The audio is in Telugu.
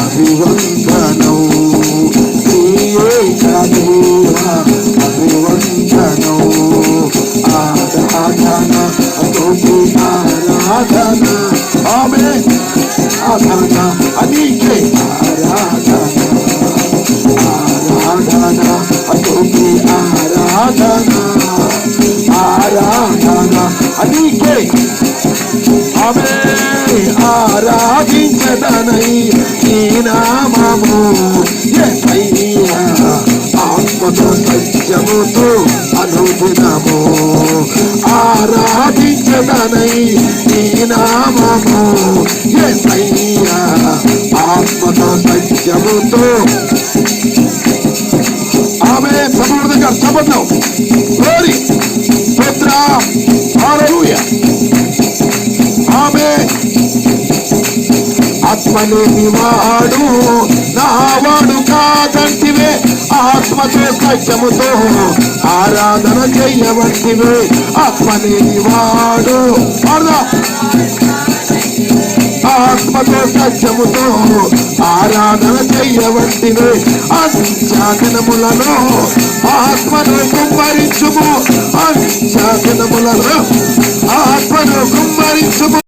అభివందనం శ్రీయేక దేవ అభివందనం ఆరాధన స్తుతి ఆరాధన ఆమె ఆరాధన అదికే ఆరాధన ఆరాధన స్తుతి ఆరాధన ఆరాధన అదికే ఆమె ఆరాధించదనై నీ నామము. యేసయ్యా ఆత్మతో సత్యముతో అనుదినము. ఆరాధించదనై నీ నామము. యేసయ్యా ఆత్మతో సత్యముతో. ఆమె ప్రభువు దగ్గర ఆత్మలేని వాడు నావాడు కాదంటివే. ఆత్మతో సత్యముతో ఆరాధన చెయ్యవంటివే ఆత్మలేని వాడు ఆత్మతో సత్యముతో ఆరాధన చెయ్యవంటివే అంత్యాదినములను ఆత్మను కుమ్మరించుము. అంత్యాదినములను ఆత్మను కుమ్మరించుము.